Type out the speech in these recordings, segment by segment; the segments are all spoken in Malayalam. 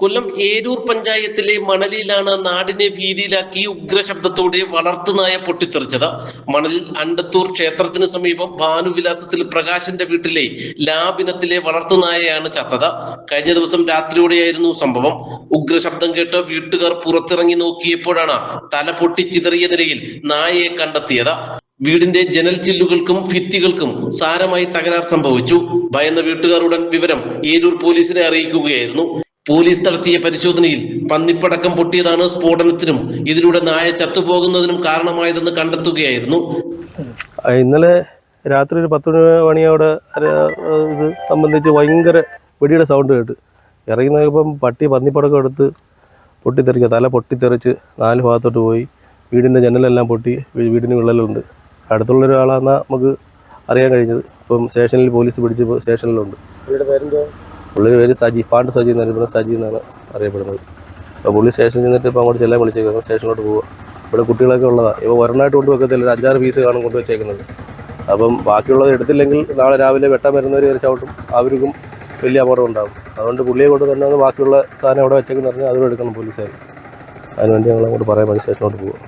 കൊല്ലം ഏരൂർ പഞ്ചായത്തിലെ മണലിലാണ് നാടിനെ ഭീതിയിലാക്കി ഉഗ്രശബ്ദത്തോടെ വളർത്തുനായ പൊട്ടിത്തെറിച്ചത്. മണലിൽ അണ്ടത്തൂർ ക്ഷേത്രത്തിന് സമീപം ഭാനുവിലാസത്തിൽ പ്രകാശന്റെ വീട്ടിലെ ലാബിനത്തിലെ വളർത്തുനായയാണ് ചത്തത്. കഴിഞ്ഞ ദിവസം രാത്രിയോടെയായിരുന്നു സംഭവം. ഉഗ്രശബ്ദം കേട്ട് വീട്ടുകാർ പുറത്തിറങ്ങി നോക്കിയപ്പോഴാണ് തല പൊട്ടിച്ചിതറിയ നിലയിൽ നായയെ കണ്ടെത്തിയത്. വീടിന്റെ ജനൽ ചില്ലുകൾക്കും ഭിത്തികൾക്കും സാരമായി തകരാർ സംഭവിച്ചു. ഭയന്ന വീട്ടുകാരുടെ വിവരം ഏരൂർ പോലീസിനെ അറിയിക്കുകയായിരുന്നു. പോലീസ് നടത്തിയ പരിശോധനയിൽ പന്നിപ്പടക്കം പൊട്ടിയതാണ് സ്ഫോടനത്തിനും ഇതിലൂടെ നായ ചത്തുപോകുന്നതിനും കാരണമായതെന്ന് കണ്ടെത്തുകയായിരുന്നു. ഇന്നലെ രാത്രി ഒരു പത്ത് മണി മണിയോടെ ഇത് സംബന്ധിച്ച് ഭയങ്കര വെടിയുടെ സൗണ്ട് കേട്ട്. ഇറങ്ങി ഇപ്പം പട്ടി പന്നിപ്പടക്കം എടുത്ത് പൊട്ടിത്തെറിക്കുക തല പൊട്ടിത്തെറിച്ച് നാല് ഭാഗത്തോട്ട് പോയി. വീടിന്റെ ജനലെല്ലാം പൊട്ടി വീടിന് വിള്ളലുണ്ട്. അടുത്തുള്ള ഒരാളാണെന്നാണ് നമുക്ക് അറിയാൻ കഴിഞ്ഞത്. ഇപ്പം സ്റ്റേഷനിൽ പോലീസ് പിടിച്ച് സ്റ്റേഷനിലുണ്ട്. പുള്ളിയുടെ പേര് സജി പാണ്ട് സജി എന്നറിയപ്പെടുന്ന സജി എന്നാണ് അറിയപ്പെടുന്നത്. അപ്പോൾ പുള്ളി സ്റ്റേഷനിൽ നിന്നിട്ട് ഇപ്പോൾ അങ്ങോട്ട് ചെല്ലാൻ വിളിച്ചേക്കുന്നത് സ്റ്റേഷനിലോട്ട് പോവുക ഇവിടെ കുട്ടികളൊക്കെ ഉള്ളതാണ് ഇപ്പോൾ ഒരെണ്ണമായിട്ട് കൊണ്ട് വെക്കത്തില്ല ഒരു അഞ്ചാറ് പീസ് കാണും കൊണ്ട് വെച്ചേക്കുന്നത്. അപ്പം ബാക്കിയുള്ളത് എടുത്തില്ലെങ്കിൽ നാളെ രാവിലെ വെട്ടാൻ വരുന്നവർ കയറി ചവിട്ടും അവർക്കും വലിയ അപകടം ഉണ്ടാകും അതുകൊണ്ട് പുള്ളിയെ കൊണ്ട് തന്നെ ഒന്ന് ബാക്കിയുള്ള സാധനം അവിടെ വെച്ചേക്കെന്ന് പറഞ്ഞാൽ അതും എടുക്കണം പോലീസുകാർ അതിനുവേണ്ടി ഞങ്ങൾ അങ്ങോട്ട് പറയാൻ വേണ്ടി സ്റ്റേഷനിലോട്ട് പോകും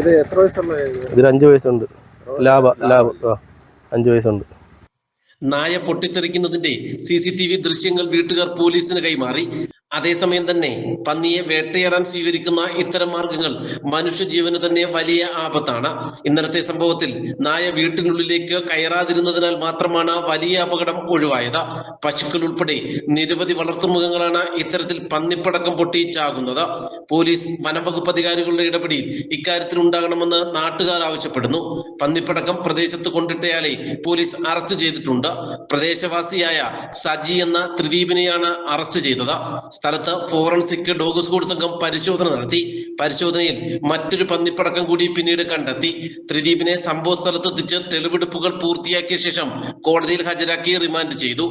ഇത് എത്ര വയസ്സുള്ള ഇതിന് അഞ്ച് വയസ്സുണ്ട്. ലാഭ ലാഭ. ആ അഞ്ച് വയസ്സുണ്ട്. നായ പൊട്ടിത്തെറിക്കുന്നതിന്റെ സി സി ടി വി ദൃശ്യങ്ങൾ വീട്ടുകാർ പോലീസിന് കൈമാറി. അതേസമയം തന്നെ പന്നിയെ വേട്ടയാടാൻ സ്വീകരിക്കുന്ന ഇത്തരം മാർഗങ്ങൾ മനുഷ്യജീവന് തന്നെ വലിയ ആപത്താണ്. ഇന്നലത്തെ സംഭവത്തിൽ നായ വീട്ടിനുള്ളിലേക്ക് കയറാതിരുന്നതിനാൽ മാത്രമാണ് വലിയ അപകടം ഒഴിവായത്. പശുക്കൾ ഉൾപ്പെടെ നിരവധി വളർത്തുമൃഗങ്ങളാണ് ഇത്തരത്തിൽ പന്നിപ്പടക്കം പൊട്ടി ചാകുന്നത്. പോലീസ് വനംവകുപ്പ് അധികാരികളുടെ ഇടപെടിയിൽ ഇക്കാര്യത്തിൽ ഉണ്ടാകണമെന്ന് നാട്ടുകാർ ആവശ്യപ്പെടുന്നു. പന്നിപ്പടക്കം പ്രദേശത്ത് കൊണ്ടിട്ടയാളെ പോലീസ് അറസ്റ്റ് ചെയ്തിട്ടുണ്ട്. പ്രദേശവാസിയായ സജി എന്ന ത്രിദീപിനെയാണ് അറസ്റ്റ് ചെയ്തത്. സ്ഥലത്ത് ഫോറൻസിക് ഡോഗ് സ്കൂഡ് സംഘം പരിശോധന നടത്തി. പരിശോധനയിൽ മറ്റൊരു പന്നിപ്പടക്കം കൂടി പിന്നീട് കണ്ടെത്തി. ത്രിദീപിനെ സംഭവ സ്ഥലത്തെത്തിച്ച് തെളിവെടുപ്പുകൾ പൂർത്തിയാക്കിയ ശേഷം കോടതിയിൽ ഹാജരാക്കി റിമാൻഡ് ചെയ്തു.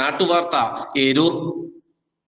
നാട്ടുവാർത്ത ഏരൂർ.